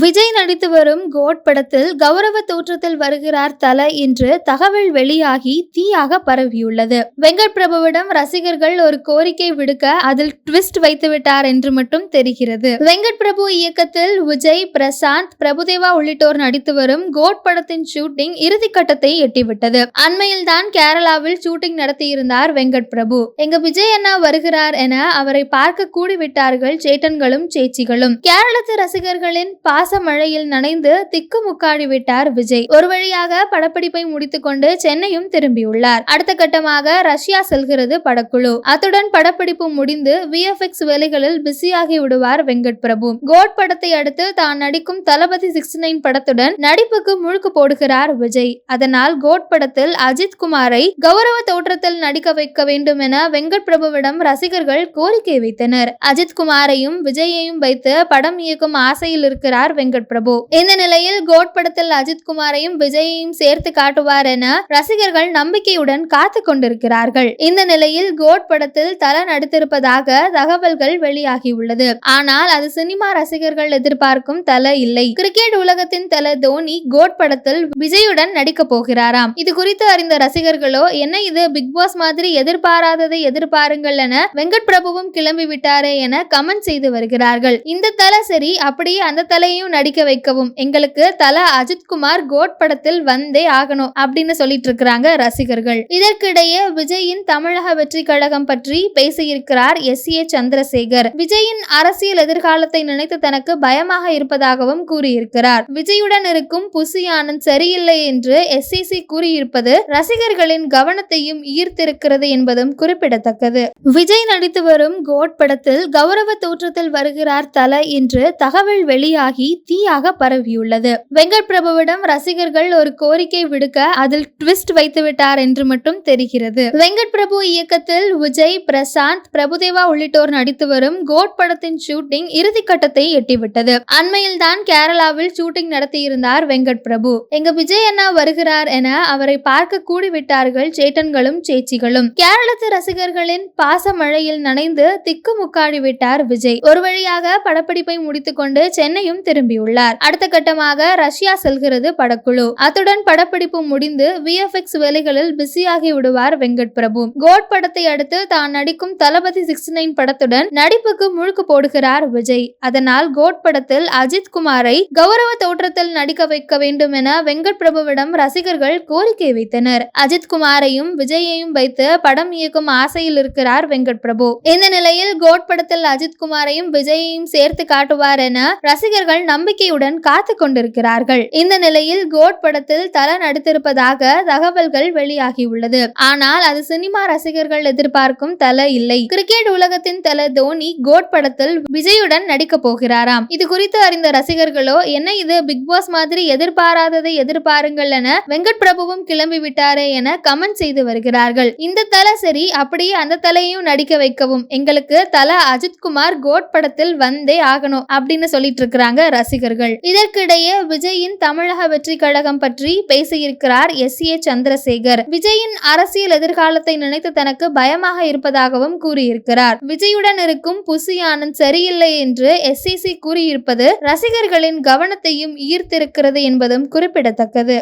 விஜய் நடித்து வரும் கோட் படத்தில் கௌரவ தோற்றத்தில் வருகிறார் தல என்று தகவல் வெளியாகி தீயாக பரவியுள்ளது. வெங்கட் பிரபுவிடம் ரசிகர்கள் ஒரு கோரிக்கை விடுக்க அதில் ட்விஸ்ட் வைத்து விட்டார் என்று மட்டும் தெரிகிறது. வெங்கட் பிரபு இயக்கத்தில் விஜய் பிரசாந்த் பிரபுதேவா உள்ளிட்டோர் நடித்து வரும் கோட் படத்தின் ஷூட்டிங் இறுதிக்கட்டத்தை எட்டிவிட்டது. அண்மையில் தான் கேரளாவில் ஷூட்டிங் நடத்தியிருந்தார் வெங்கட் பிரபு. எங்க விஜய் அண்ணா வருகிறார் என அவரை பார்க்க கூடிவிட்டார்கள் சேட்டன்களும் சேச்சிகளும். கேரளத்து ரசிகர்களின் பாச மழையில் நனைந்து திக்கு முக்காடி விட்டார் விஜய். ஒரு வழியாக படப்பிடிப்பை முடித்துக்கொண்டு சென்னையும் திரும்பியுள்ளார். அடுத்த கட்டமாக ரஷ்யா செல்கிறது படக்குழு. அத்துடன் படப்பிடிப்பு முடிந்து விஎஃப்எக்ஸ் வேலைகளில் பிஸியாகி விடுவார் வெங்கட் பிரபு. கோட் படத்தை அடுத்து தான் நடிக்கும் தளபதி சிக்ஸ்டி நைன் படத்துடன் நடிப்புக்கு முழுக்கு போடுகிறார் விஜய். அதனால் கோட் படத்தில் அஜித் குமாரை கௌரவ தோற்றத்தில் நடிக்க வைக்க வேண்டும் என வெங்கட் பிரபுவிடம் ரசிகர்கள் கோரிக்கை வைத்தனர். அஜித் குமாரையும் விஜயையும் வைத்து படம் இயக்கும் ஆசையில் இருக்கிறார் வெங்கட் பிரபு இந்த நிலையில் கோட் படத்தில் அஜித் குமாரையும் விஜயையும் சேர்த்து காட்டுவார் என ரசிகர்கள் நம்பிக்கையுடன் காத்து கொண்டிருக்கிறார்கள். இந்த நிலையில் கோட் படத்தில் தல நடித்திருப்பதாக தகவல்கள் வெளியாகியுள்ளது. ஆனால் அது சினிமா ரசிகர்கள் எதிர்பார்க்கும் தல இல்லை. கிரிக்கெட் உலகத்தின் தல தோனி கோட் படத்தில் விஜயுடன் நடிக்க போகிறாராம். இது குறித்து அறிந்த ரசிகர்களோ என்ன இது? பிக் பாஸ் மாதிரி எதிர்பாராததை எதிர்பாருங்கள் என வெங்கட் பிரபுவும் கிளம்பி விட்டாரே என கமெண்ட் செய்து வருகிறார்கள். இந்த தலை சரி அப்படியே அந்த தலையும் நடிக்க வைக்கவும். எங்களுக்கு தல அஜித்குமார் கோட் படத்தில் வந்தே ஆகணும் அப்படின்னு சொல்லிட்டு இருக்கிறாங்க ரசிகர்கள். இதற்கிடையே விஜயின் தமிழக வெற்றி கழகம் பற்றி பேசியிருக்கிறார் எஸ். ஏ. சந்திரசேகர். விஜயின் அரசியல் எதிர்காலத்தை நினைத்து தனக்கு பயமாக இருப்பதாகவும் கூறியிருக்கிறார். விஜயுடன் இருக்கும் புசி ஆனந்த் சரியில்லை என்று எஸ்சிசி கூறியிருப்பது ரசிகர்களின் கவனத்தையும் ஈர்த்திருக்கிறது என்பதும் குறிப்பிடத்தக்கது. விஜய் நடித்து வரும் கோட் படத்தில் கௌரவ தோற்றத்தில் வருகிறார் தல என்று தகவல் வெளியாகி தீயாக பரவியுள்ளது. வெங்கட் பிரபுவிடம் ரசிகர்கள் ஒரு கோரிக்கை விடுக்க அதில் ட்விஸ்ட் வைத்து விட்டார் என்று மட்டும் தெரிகிறது. வெங்கட் பிரபு இயக்கத்தில் விஜய் பிரசாந்த் பிரபுதேவா உள்ளிட்டோர் நடித்து வரும் கோட் படத்தின் ஷூட்டிங் இறுதிக்கட்டத்தை எட்டிவிட்டது. அண்மையில் தான் கேரளாவில் ஷூட்டிங் நடத்தியிருந்தார் வெங்கட் பிரபு. எங்க விஜய் அண்ணா வருகிறார் என அவரை பார்க்க கூடிவிட்டார்கள் சேட்டன்களும் சேச்சிகளும். கேரளத்து ரசிகர்களின் பாச மழையில் நனைந்து திக்கு முக்காடி விட்டார் விஜய். ஒரு வழியாக படப்பிடிப்பை முடித்துக்கொண்டு சென்னையும் திரும்பியுள்ளார். அடுத்த கட்டமாக ரஷ்யா செல்கிறது படக்குழு. அத்துடன் படப்பிடிப்பு முடிந்து விஎஃப்எக்ஸ் வேலைகளில் பிஸியாகி விடுவார் வெங்கட் பிரபு. கோட் படத்தை அடுத்து தான் நடிக்கும் தளபதி சிக்ஸ்டி நைன் படத்துடன் நடிப்புக்கு முழுக்கு போடுகிறார் விஜய். அதனால் கோட் படத்தில் அஜித் குமாரை கௌரவ தோற்றத்தில் நடிக்க வைக்க வேண்டும் என வெங்கட் பிரபுவிடம் ரசிகர்கள் கோரிக்கை வைத்தனர். அஜித் குமாரையும் விஜயையும் வைத்து படம் இயக்கும் ஆசையில் இருக்கிறார் வெங்கட் பிரபு. இந்த நிலையில் கோட் படத்தில் அஜித் குமாரையும் விஜயையும் சேர்த்து காட்டுவார் என ரசிகர்கள் நம்பிக்கையுடன் காத்து கொண்டிருக்கிறார்கள். இந்த நிலையில் கோட் படத்தில் தல நடித்திருப்பதாக தகவல்கள் வெளியாகியுள்ளது. ஆனால் அது சினிமா ரசிகர்கள் எதிர்பார்க்கும் தல இல்லை. கிரிக்கெட் உலகத்தின் தல தோனி கோட் படத்தில் விஜயுடன் நடிக்க போகிறாராம். இது குறித்து அறிந்த ரசிகர்களோ என்ன இது பிக் பாஸ் மாதிரி எதிர்பாராததை எதிர்பாருங்கள் என வெங்கட் பிரபுவும் கிளம்பி விட்டாரே என கமெண்ட் செய்து வருகிறார்கள். இந்த தல சரி அப்படியே அந்த தலையும் நடிக்க வைக்கவும். எங்களுக்கு தல அஜித்குமார் கோட் படத்தில் வந்தே ஆகணும் அப்படின்னு சொல்லிட்டு இருக்கிறாங்க ரசிகர்கள். இதற்கிடையே விஜயின் தமிழக வெற்றி கழகம் பற்றி பேசியிருக்கிறார் எஸ். ஏ. சந்திரசேகர். விஜயின் அரசியல் எதிர்காலத்தை நினைத்து தனக்கு பயமாக இருப்பதாகவும் கூறியிருக்கிறார். விஜயுடன் இருக்கும் புசி ஆனந்த் சரியில்லை என்று எஸ்இசி கூறியிருப்பது ரசிகர்களின் கவனத்தையும் ஈர்த்திருக்கிறது என்பதும் குறிப்பிடத்தக்கது.